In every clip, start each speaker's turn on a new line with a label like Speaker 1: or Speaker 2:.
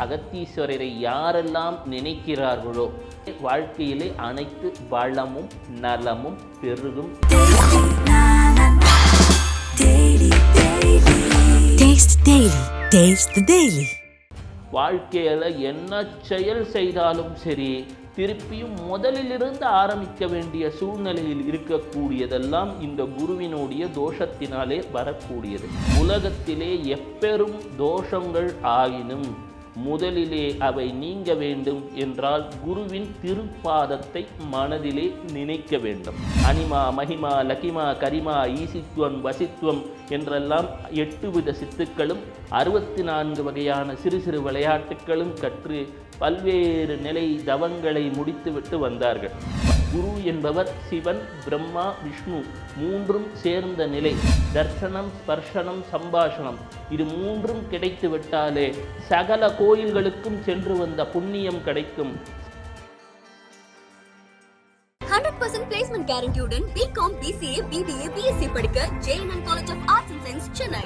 Speaker 1: அகத்தீஸ்வரரை யாரெல்லாம் நினைக்கிறார்களோ வாழ்க்கையிலே அனைத்து வளமும் நலமும் பெருகும். வாழ்க்கையில் என்ன செயல் செய்தாலும் சரி திருப்பியும் முதலிலிருந்து ஆரம்பிக்க வேண்டிய சூழ்நிலையில் இருக்கக்கூடியதெல்லாம் இந்த குருவினுடைய தோஷத்தினாலே வரக்கூடியது உலகத்திலே எப்பெரும் தோஷங்கள் ஆயினும் முதலிலே அவை நீங்க வேண்டும் என்றால் குருவின் திருப்பாதத்தை மனதிலே நினைக்க வேண்டும். அனிமா மகிமா லகிமா கரிமா ஈசித்துவம் வசித்துவம் என்றெல்லாம் எட்டு வித சித்துக்களும் அறுபத்தி நான்கு வகையான சிறு சிறு விளையாட்டுகளும் கற்று பல்வேறு நிலை தவங்களை முடித்துவிட்டு வந்தார்கள். குரு என்பவர் சிவன் பிரம்மா விஷ்ணு மூன்றும் சேர்ந்த நிலை. தர்சனம் ஸ்பர்ஷனம் சம்பாஷணம். இது மூன்றும் கிடைத்து விட்டாலே சகல கோயில்களுக்கும் சென்று வந்த புண்ணியம் கிடைக்கும்.
Speaker 2: 100% placement guaranteed BCom, BCA, BBA, BSc படிக்க JNN College of Arts and Science, Chennai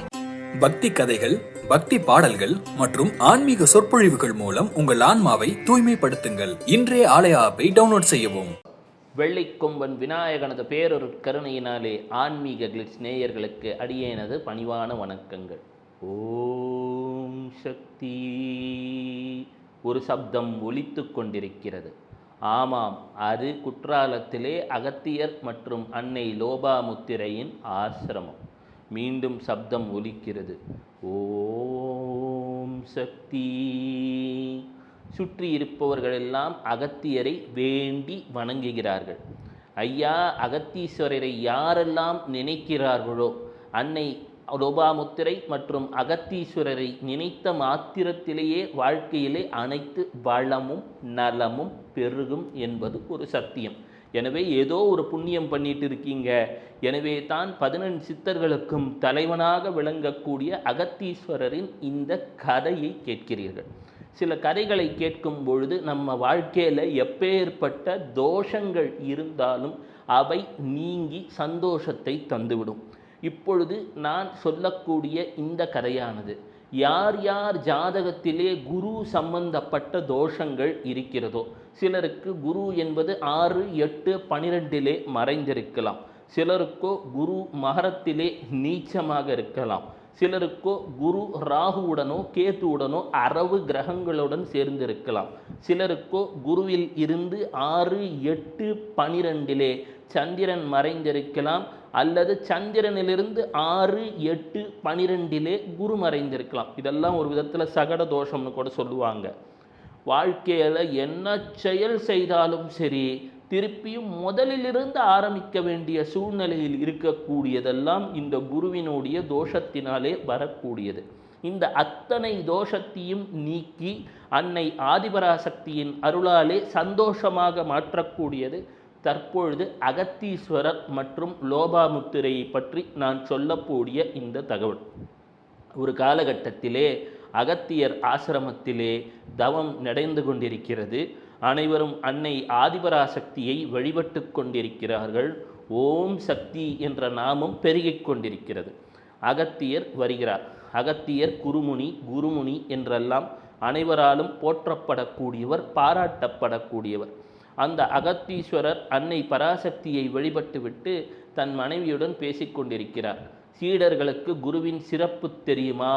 Speaker 3: பக்தி கதைகள் பக்தி பாடல்கள் மற்றும் ஆன்மீக சொற்பொழிவுகள் மூலம் உங்கள் ஆன்மாவை தூய்மைப்படுத்துங்கள். இன்றைய ஆலய ஆப்பை டவுன்லோட் செய்யவும்.
Speaker 1: வெள்ளிக்கொம்பன் விநாயகனது பேரொரு கருணையினாலே ஆன்மீக கிளிட்ஸ் நேயர்களுக்கு அடியேனது பணிவான வணக்கங்கள். ஓம் சக்தி. ஒரு சப்தம் ஒலித்து கொண்டிருக்கிறது. ஆமாம் அது குற்றாலத்திலே அகத்தியர் மற்றும் அன்னை லோபாமுத்திரையின் ஆசிரமம். மீண்டும் சப்தம் ஒலிக்கிறது. ஓம் சக்தி. சுற்றி இருப்பவர்களெல்லாம் அகத்தியரை வேண்டி வணங்குகிறார்கள். ஐயா அகத்தீஸ்வரரை யாரெல்லாம் நினைக்கிறார்களோ அன்னை லோபாமுத்திரை மற்றும் அகத்தீஸ்வரரை நினைத்த மாத்திரத்திலேயே வாழ்க்கையிலே அனைத்து வளமும் நலமும் பெருகும் என்பது ஒரு சத்தியம். எனவே ஏதோ ஒரு புண்ணியம் பண்ணிட்டு இருக்கீங்க. எனவே தான் பதினெண்டு சித்தர்களுக்கும் தலைவனாக விளங்கக்கூடிய அகத்தீஸ்வரரின் இந்த கதையை கேட்கிறீர்கள். சில கதைகளை கேட்கும் பொழுது நம்ம வாழ்க்கையில் எப்பேற்பட்ட தோஷங்கள் இருந்தாலும் அவை நீங்கி சந்தோஷத்தை தந்துவிடும். இப்பொழுது நான் சொல்லக்கூடிய இந்த கதையானது யார் யார் ஜாதகத்திலே குரு சம்பந்தப்பட்ட தோஷங்கள் இருக்கிறதோ சிலருக்கு குரு என்பது ஆறு எட்டு பனிரெண்டிலே மறைந்திருக்கலாம். சிலருக்கோ குரு மகரத்திலே நீச்சமாக இருக்கலாம். சிலருக்கோ குரு ராகுவுடனோ கேத்துவுடனோ அரவு கிரகங்களுடன் சேர்ந்திருக்கலாம். சிலருக்கோ குருவில் இருந்து ஆறு எட்டு பனிரெண்டிலே சந்திரன் மறைந்திருக்கலாம். அல்லது சந்திரனிலிருந்து ஆறு எட்டு பனிரெண்டிலே குரு மறைந்திருக்கலாம். இதெல்லாம் ஒரு விதத்தில் சகட தோஷம்னு கூட சொல்லுவாங்க. வாழ்க்கையில் என்ன செயல் செய்தாலும் சரி திருப்பியும் முதலிலிருந்து ஆரம்பிக்க வேண்டிய சூழ்நிலையில் இருக்கக்கூடியதெல்லாம் இந்த குருவினுடைய தோஷத்தினாலே வரக்கூடியது. இந்த அத்தனை தோஷத்தையும் நீக்கி அன்னை ஆதிபராசக்தியின் அருளாலே சந்தோஷமாக மாற்றக்கூடியது. தற்பொழுது அகத்தீஸ்வரர் மற்றும் லோபாமுத்திரையை பற்றி நான் சொல்லக்கூடிய இந்த தகவல். ஒரு காலகட்டத்திலே அகத்தியர் ஆசிரமத்திலே தவம் நடந்து கொண்டிருக்கிறது. அனைவரும் அன்னை ஆதிபராசக்தியை வழிபட்டு கொண்டிருக்கிறார்கள். ஓம் சக்தி என்ற நாமம் பெருகிக் கொண்டிருக்கிறது. அகத்தியர் வருகிறார். அகத்தியர் குருமுனி குருமுனி என்றெல்லாம் அனைவராலும் போற்றப்படக்கூடியவர் பாராட்டப்படக்கூடியவர். அந்த அகத்தீஸ்வரர் அன்னை பராசக்தியை வழிபட்டுவிட்டு தன் மனைவியுடன் பேசிக்கொண்டிருக்கிறார் சீடர்களுக்கு குருவின் சிறப்பு தெரியுமா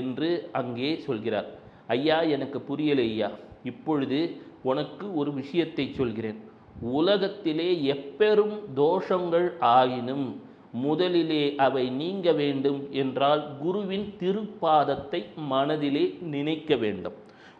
Speaker 1: என்று அங்கே சொல்கிறார். ஐயா எனக்கு புரியலையா இப்பொழுது உனக்கு ஒரு விஷயத்தை சொல்கிறேன். உலகத்திலே எப்பெரும் தோஷங்கள் ஆயினும் முதலிலே அவை நீங்க வேண்டும் என்றால் குருவின் திருப்பாதத்தை மனதிலே நினைக்க வேண்டும்.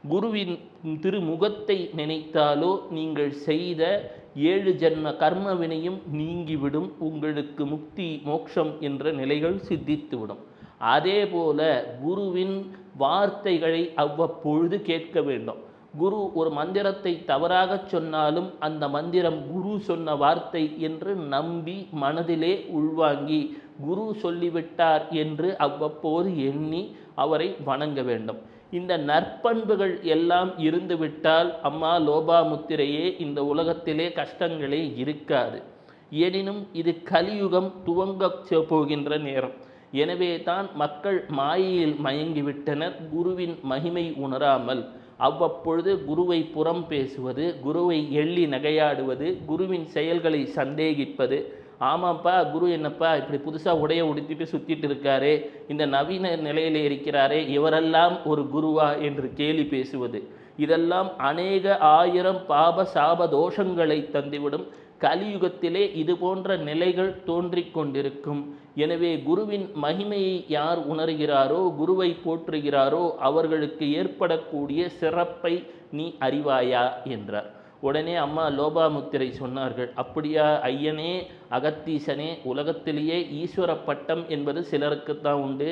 Speaker 1: குருவின் திருமுகத்தை நினைத்தாலோ நீங்கள் செய்த ஏழு ஜென்ம கர்ம வினையும் நீங்கிவிடும். உங்களுக்கு முக்தி மோட்சம் என்ற நிலைகள் சித்தித்துவிடும். அதே போல குருவின் வார்த்தைகளை அவ்வப்பொழுது கேட்க வேண்டும். குரு ஒரு மந்திரத்தை தவறாகச் சொன்னாலும் அந்த மந்திரம் குரு சொன்ன வார்த்தை என்று நம்பி மனதிலே உள்வாங்கி குரு சொல்லிவிட்டார் என்று அவ்வப்போது எண்ணி அவரை வணங்க வேண்டும். இந்த நற்பண்புகள் எல்லாம் இருந்துவிட்டால் அம்மா லோபாமுத்திரையே இந்த உலகத்திலே கஷ்டங்களே இருக்காது. எனினும் இது கலியுகம் துவங்கச் போகின்ற நேரம். எனவே தான் மக்கள் மாயையில் மயங்கிவிட்டனர் குருவின் மகிமை உணராமல். அவ்வப்பொழுது குருவை புறம் பேசுவது குருவை எள்ளி நகையாடுவது குருவின் செயல்களை சந்தேகிப்பது. ஆமாப்பா குரு என்னப்பா இப்படி புதுசாக உடைய உடுத்திட்டு சுத்திட்டு இருக்காரே இந்த நவீன நிலையில் இருக்கிறாரே இவரெல்லாம் ஒரு குருவா என்று கேலி பேசுவது. இதெல்லாம் அநேக ஆயிரம் பாப சாப தோஷங்களை தந்துவிடும். கலியுகத்திலே இது போன்ற நிலைகள் தோன்றிக் கொண்டிருக்கும். எனவே குருவின் மகிமையை யார் உணர்கிறாரோ குருவை போற்றுகிறாரோ அவர்களுக்கு ஏற்படக்கூடிய சிறப்பை நீ அறிவாயா என்றார். உடனே அம்மா லோபாமுத்திரை சொன்னார்கள் அப்படியா ஐயனே அகத்தீசனே உலகத்திலேயே ஈஸ்வர பட்டம் என்பது சிலருக்குத்தான் உண்டு.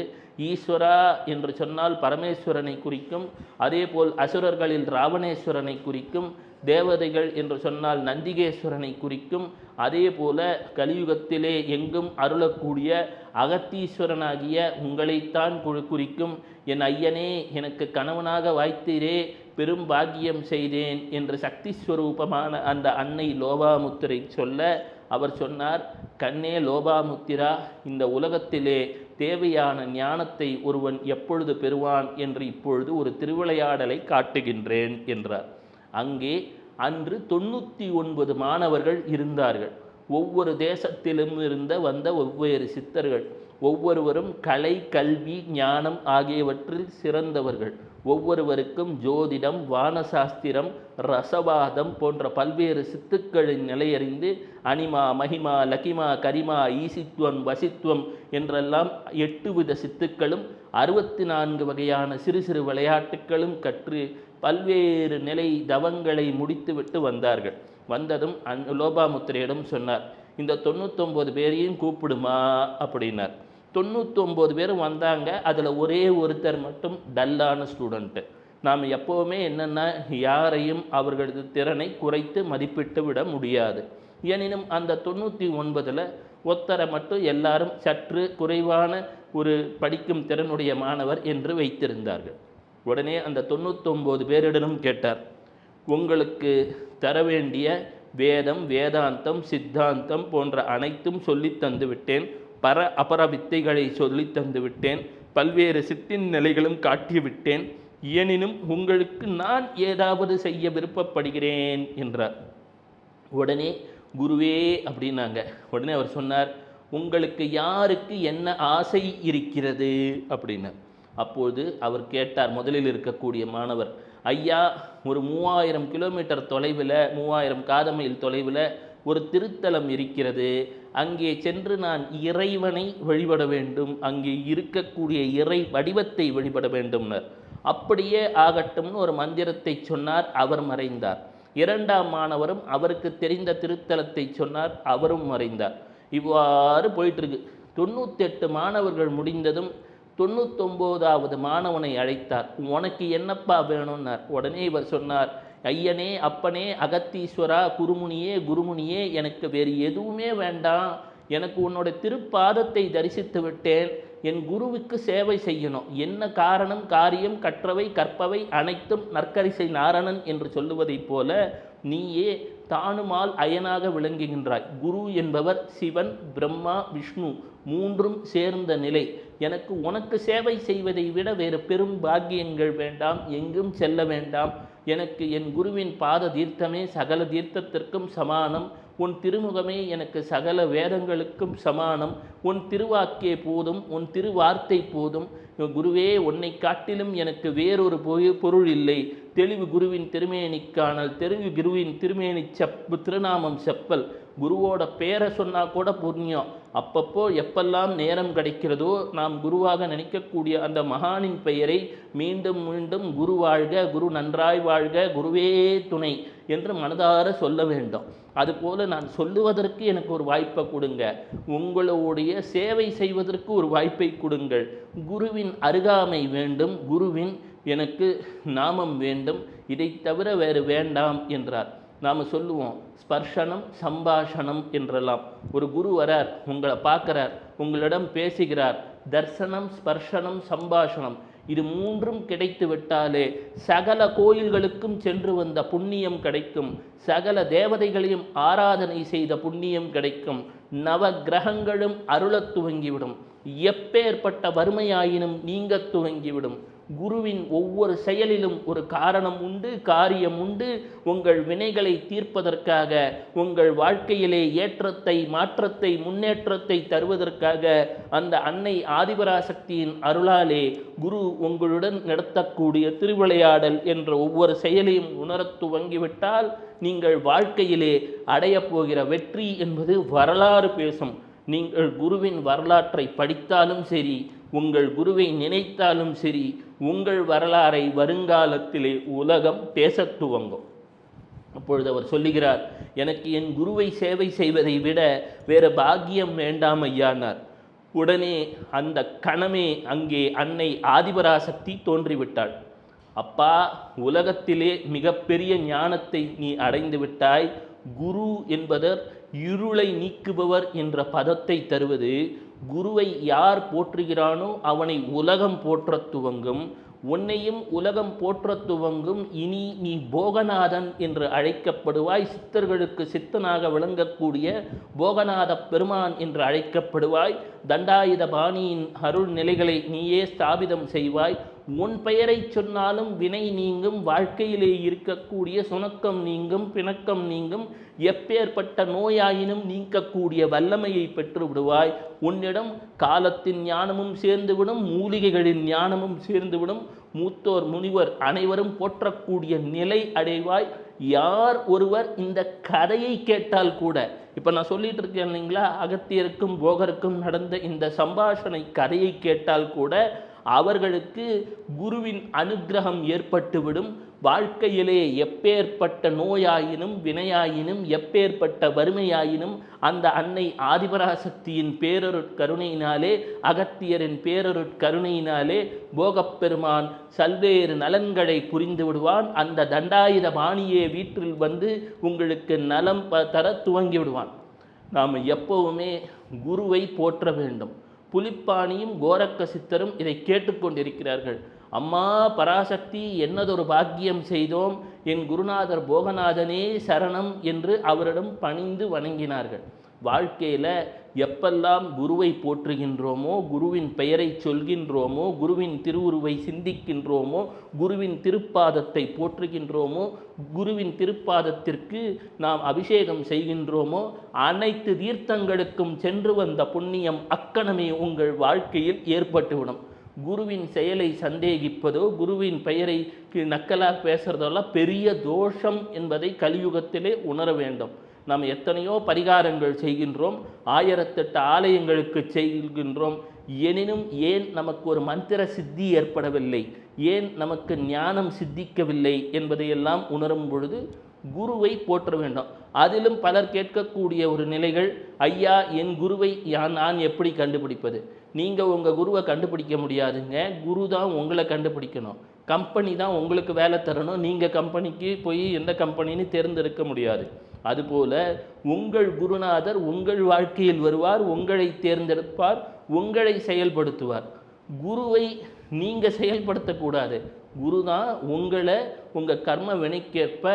Speaker 1: ஈஸ்வரா என்று சொன்னால் பரமேஸ்வரனை குறிக்கும் அதேபோல் அசுரர்களில் ராவணேஸ்வரனை குறிக்கும் தேவதைகள் என்று சொன்னால் நந்திகேஸ்வரனை குறிக்கும். அதே போல கலியுகத்திலே எங்கும் அருளக்கூடிய அகத்தீஸ்வரனாகிய உங்களைத்தான் குறிக்கும். என் ஐயனே எனக்கு கணவனாக வாய்த்தீரே பெரும் பாக்கியம் செய்தேன் என்று சக்தி ஸ்வரூபமான அந்த அன்னை லோபாமுத்திரை சொல்ல அவர் சொன்னார் கண்ணே லோபாமுத்திரா இந்த உலகத்திலே தேவையான ஞானத்தை ஒருவன் எப்பொழுது பெறுவான் என்று இப்பொழுது ஒரு திருவிளையாடலை காட்டுகின்றேன் என்றார். அங்கே அன்று தொண்ணூற்றி ஒன்பது மாணவர்கள் இருந்தார்கள். ஒவ்வொரு தேசத்திலும் இருந்த வந்த ஒவ்வேறு சித்தர்கள் ஒவ்வொருவரும் கலை கல்வி ஞானம் ஆகியவற்றில் சிறந்தவர்கள். ஒவ்வொருவருக்கும் ஜோதிடம் வானசாஸ்திரம் ரசவாதம் போன்ற பல்வேறு சித்துக்களின் நிலையறிந்து அனிமா மகிமா லகிமா கரிமா ஈசித்துவம் வசித்துவம் என்றெல்லாம் எட்டு வித சித்துக்களும் அறுபத்தி நான்கு வகையான சிறு சிறு விளையாட்டுகளும் கற்று பல்வேறு நிலை தவங்களை முடித்துவிட்டு வந்தார்கள். வந்ததும் அந் லோபாமுத்திரையிடம் சொன்னார் இந்த தொண்ணூத்தொம்பது பேரையும் கூப்பிடுமா? அப்படின்னார். தொண்ணூத்தொம்பது பேரும் வந்தாங்க. அதில் ஒரே ஒருத்தர் மட்டும் டல்லான ஸ்டூடெண்ட்டு நாம் எப்போவுமே என்னென்னா யாரையும் அவர்களது திறனை குறைத்து மதிப்பிட்டு விட முடியாது. எனினும் அந்த தொண்ணூற்றி ஒன்பதில் ஒத்தரை மட்டும் எல்லாரும் சற்று குறைவான ஒரு படிக்கும் திறனுடைய மாணவர் என்று வைத்திருந்தார்கள். உடனே அந்த தொண்ணூத்தொம்பது பேரிடனும் கேட்டார். உங்களுக்கு தர வேண்டிய வேதம் வேதாந்தம் சித்தாந்தம் போன்ற அனைத்தும் சொல்லி தந்துவிட்டேன் பர அபர வித்தைகளை சொல்லி தந்துவிட்டேன் பல்வேறு சித்தின் நிலைகளும் காட்டி விட்டேன். எனினும் உங்களுக்கு நான் ஏதாவது செய்ய விருப்பப்படுகிறேன் என்றார். உடனே குருவே அப்படின்னாங்க. உடனே அவர் சொன்னார் உங்களுக்கு யாருக்கு என்ன ஆசை இருக்கிறது? அப்படின்னார். அப்போது அவர் கேட்டார் முதலில் இருக்கக்கூடிய மாணவர் ஐயா ஒரு மூவாயிரம் கிலோமீட்டர் தொலைவில் மூவாயிரம் காதமைல் தொலைவில் ஒரு திருத்தலம் இருக்கிறது. அங்கே சென்று நான் இறைவனை வழிபட வேண்டும். அங்கே இருக்கக்கூடிய இறை வடிவத்தை வழிபட வேண்டும்னர். அப்படியே ஆகட்டும்னு ஒரு மந்திரத்தை சொன்னார் அவர் மறைந்தார். இரண்டாம் மாணவரும் அவருக்கு தெரிந்த திருத்தலத்தை சொன்னார் அவரும் மறைந்தார். இவ்வாறு போயிட்டுருக்கு தொண்ணூற்றெட்டு தொண்ணூத்தெட்டு மாணவர்கள் முடிந்ததும் தொண்ணூத்தொம்போதாவது மாணவனை அழைத்தார். உனக்கு என்னப்பா வேணும்னார். உடனே இவர் சொன்னார் ஐயனே அப்பனே அகத்தீஸ்வரா குருமுனியே குருமுனியே எனக்கு வேறு எதுவுமே வேண்டாம். எனக்கு உன்னோட திருப்பாதத்தை தரிசித்து விட்டேன். என் குருவுக்கு சேவை செய்யணும். என்ன காரணம்? காரியம் கற்றவை கற்பவை அனைத்தும் நற்கரிசை நாரணன் என்று சொல்லுவதைப் போல நீயே தானுமால் அயனாக விளங்குகின்றாய். குரு என்பவர் சிவன் பிரம்மா விஷ்ணு மூன்றும் சேர்ந்த நிலை. எனக்கு உனக்கு சேவை செய்வதை விட வேறு பெரும் பாக்கியங்கள் வேண்டாம் எங்கும் செல்ல வேண்டாம். எனக்கு என் குருவின் பாத தீர்த்தமே சகல தீர்த்தத்திற்கும் சமானம். உன் திருமுகமே எனக்கு சகல வேதங்களுக்கும் சமானம். உன் திருவாக்கே போதும் உன் திருவார்த்தை போதும். குருவே உன்னை காட்டிலும் எனக்கு வேறொரு பொய்- பொருள் இல்லை. தெளிவு குருவின் திருமேனிக்கானல் தெருவு தெளிவு குருவின் திருமேனி செப்பு திருநாமம் செப்பல். குருவோட பேரை சொன்னால் கூட புண்ணியம். அப்பப்போ எப்பெல்லாம் நேரம் கிடைக்கிறதோ நாம் குருவாக நினைக்கக்கூடிய அந்த மகானின் பெயரை மீண்டும் மீண்டும் குரு வாழ்க குரு நன்றாய் வாழ்க குருவே துணை என்று மனதார சொல்ல வேண்டும். அதுபோல் நான் சொல்லுவதற்கு எனக்கு ஒரு வாய்ப்பை கொடுங்க. உங்களுடைய சேவை செய்வதற்கு ஒரு வாய்ப்பை கொடுங்கள். குருவின் அருகாமை வேண்டும் குருவின் எனக்கு நாமம் வேண்டும். இதை தவிர வேறு வேண்டாம் என்றார். நாம் சொல்லுவோம் ஸ்பர்ஷனம் சம்பாஷணம் என்றெல்லாம். ஒரு குரு வரார் உங்களை பார்க்குறார் உங்களிடம் பேசுகிறார் தர்சனம் ஸ்பர்ஷனம் சம்பாஷணம் இது மூன்றும் கிடைத்து விட்டாலே சகல கோயில்களுக்கும் சென்று வந்த புண்ணியம் கிடைக்கும். சகல தேவதைகளையும் ஆராதனை செய்த புண்ணியம் கிடைக்கும். நவ கிரகங்களும் அருளத் துவங்கிவிடும். எப்பேற்பட்ட வறுமையாயினும் நீங்க துவங்கிவிடும். குருவின் ஒவ்வொரு செயலிலும் ஒரு காரணம் உண்டு காரியம் உண்டு. உங்கள் வினைகளை தீர்ப்பதற்காக உங்கள் வாழ்க்கையிலே ஏற்றத்தை மாற்றத்தை முன்னேற்றத்தை தருவதற்காக அந்த அன்னை ஆதிபராசக்தியின் அருளாலே குரு உங்களுடன் நடத்தக்கூடிய திருவிளையாடல் என்ற ஒவ்வொரு செயலையும் உணரத் துவங்கிவிட்டால் நீங்கள் வாழ்க்கையிலே அடையப் போகிற வெற்றி என்பது வரலாறு பேசும். நீங்கள் குருவின் வரலாற்றை படித்தாலும் சரி உங்கள் குருவை நினைத்தாலும் சரி உங்கள் வரலாறை வருங்காலத்திலே உலகம் பேசத் துவங்கும். அப்பொழுது அவர் சொல்லுகிறார் எனக்கு என் குருவை சேவை செய்வதை விட வேறு பாக்கியம் வேண்டாம் ஐயானார் உடனே அந்த கணமே அங்கே அன்னை ஆதிபராசக்தி தோன்றிவிட்டாள். அப்பா உலகத்திலே மிகப்பெரிய ஞானத்தை நீ அடைந்து விட்டாய். குரு என்பதர் இருளை நீக்குபவர் என்ற பதத்தை தருவது குருவை யார் போற்றுகிறானோ அவனை உலகம் போற்றத் துவங்கும். உன்னையும் உலகம் போற்றத் துவங்கும் இனி நீ போகநாதன் என்று அழைக்கப்படுவாய். சித்தர்களுக்கு சித்தனாக விளங்கக்கூடிய போகநாத பெருமான் என்று அழைக்கப்படுவாய். தண்டாயுத பாணியின் அருள் நிலைகளை நீயே ஸ்தாபிதம் செய்வாய். உன் பெயரை சொன்னாலும் வினை நீங்கும் வாழ்க்கையிலே இருக்கக்கூடிய சுணக்கம் நீங்கும் பிணக்கம் நீங்கும் எப்பேற்பட்ட நோயாயினும் நீக்கக்கூடிய வல்லமையை பெற்று விடுவாய். உன்னிடம் காலத்தின் ஞானமும் சேர்ந்துவிடும் மூலிகைகளின் ஞானமும் சேர்ந்துவிடும். மூத்தோர் முனிவர் அனைவரும் போற்றக்கூடிய நிலை அடைவாய். யார் ஒருவர் இந்த கதையை கேட்டால் கூட இப்போ நான் சொல்லிட்டு இருக்கேன் இல்லைங்களா அகத்தியருக்கும் போகருக்கும் நடந்த இந்த சம்பாஷணை கதையை கேட்டால் கூட அவர்களுக்கு குருவின் அனுக்கிரகம் ஏற்பட்டுவிடும். வாழ்க்கையிலே எப்பேற்பட்ட நோயாயினும் வினையாயினும் எப்பேற்பட்ட வறுமையாயினும் அந்த அன்னை ஆதிபராசக்தியின் பேரருட்கருணையினாலே அகத்தியரின் பேரருட்கருணையினாலே போகப்பெருமான் சல்வேறு நலன்களை புரிந்து விடுவான். அந்த தண்டாயுத பாணியே வீட்டில் வந்து உங்களுக்கு நலம் ப- தர துவங்கி விடுவான். நாம் எப்பவுமே குருவை போற்ற வேண்டும். புலிப்பாணியும் கோரக்க சித்தரும் இதை கேட்டுக்கொண்டிருக்கிறார்கள். அம்மா பராசக்தி என்னதொரு பாக்கியம் செய்தோம். என் குருநாதர் போகநாதனே சரணம் என்று அவரிடம் பணிந்து வணங்கினார்கள். வாழ்க்கையில் எப்பெல்லாம் குருவை போற்றுகின்றோமோ குருவின் பெயரை சொல்கின்றோமோ குருவின் திருவுருவை சிந்திக்கின்றோமோ குருவின் திருப்பாதத்தை போற்றுகின்றோமோ குருவின் திருப்பாதத்திற்கு நாம் அபிஷேகம் செய்கின்றோமோ அனைத்து தீர்த்தங்களுக்கும் சென்று வந்த புண்ணியம் அக்கணமே உங்கள் வாழ்க்கையில் ஏற்பட்டுவிடும். குருவின் செயலை சந்தேகிப்பதோ குருவின் பெயரை கி- நக்கலாக பேசுறதெல்லாம் பெரிய தோஷம் என்பதை கலியுகத்திலே உணர வேண்டும். நாம் எத்தனையோ பரிகாரங்கள் செய்கின்றோம் ஆயிரத்தெட்டு ஆலயங்களுக்கு செய்கின்றோம் எனினும் ஏன் நமக்கு ஒரு மந்திர சித்தி ஏற்படவில்லை? ஏன் நமக்கு ஞானம் சித்திக்கவில்லை என்பதையெல்லாம் உணரும் பொழுது குருவை போற்ற வேண்டும். அதிலும் பலர் கேட்கக்கூடிய ஒரு நிலைகள் ஐயா என் குருவை நான் எப்படி கண்டுபிடிப்பது? நீங்கள் உங்கள் குருவை கண்டுபிடிக்க முடியாதுங்க. குரு தான் உங்களை கண்டுபிடிக்கணும். கம்பெனி தான் உங்களுக்கு வேலை தரணும். நீங்கள் கம்பெனிக்கு போய் எந்த கம்பெனின்னு தேர்ந்தெடுக்க முடியாது. அதுபோல உங்கள் குருநாதர் உங்கள் வாழ்க்கையில் வருவார் உங்களை தேர்ந்தெடுப்பார் உங்களை செயல்படுத்துவார். குருவை நீங்கள் செயல்படுத்தக்கூடாது. குரு தான் உங்களை உங்கள் கர்ம வினைக்கேற்ப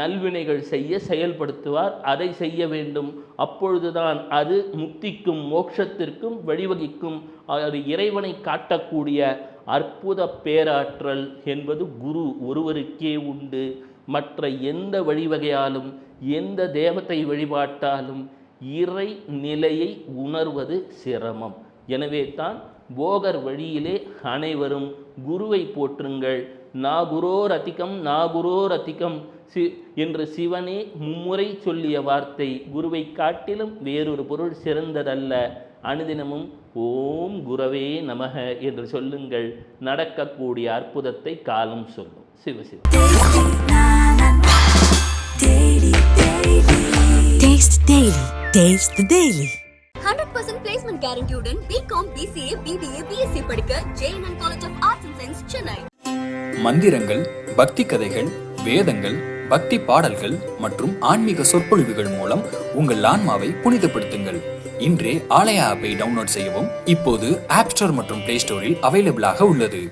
Speaker 1: நல்வினைகள் செய்ய செயல்படுத்துவார். அதை செய்ய வேண்டும். அப்பொழுதுதான் அது முக்திக்கும் மோட்சத்திற்கும் வழிவகிக்கும். அது இறைவனை காட்டக்கூடிய அற்புத பேராற்றல் என்பது குரு ஒருவருக்கே உண்டு. மற்ற எந்த வழிவகையாலும் எந்த தேவத்தை வழிபாட்டாலும் இறை நிலையை உணர்வது சிரமம். எனவே தான் போகர் வழியிலே அனைவரும் குருவை போற்றுங்கள். நாகுரோர் அதிகம் நாகுரோ அதிகம் சி என்று சிவனே மும்முறை சொல்லிய வார்த்தை குருவை காட்டிலும் வேறொரு பொருள் சிறந்ததல்ல. அனுதினமும் ஓம் குரவே நமக என்று சொல்லுங்கள். நடக்கக்கூடிய அற்புதத்தை காலம் சொல்லும். சிவசிவ
Speaker 4: Taste Daily. Taste the Daily.
Speaker 2: Hundred percent placement கேரண்டியுடன் BCom BCA BBA BSc படிக்க JNN college of arts and science Chennai
Speaker 3: மந்திரங்கள் பக்தி கதைகள் வேதங்கள் பக்தி பாடல்கள் மற்றும் ஆன்மீக சொற்பொழிவுகள் மூலம் உங்கள் ஆன்மாவை புனிதப்படுத்துங்கள் இன்றே ஆலயா ஆப்பை டவுன்லோட் செய்யவும் இப்போது ஆப் ஸ்டோர் மற்றும் பிளே ஸ்டோரில் அவைலபிளாக உள்ளது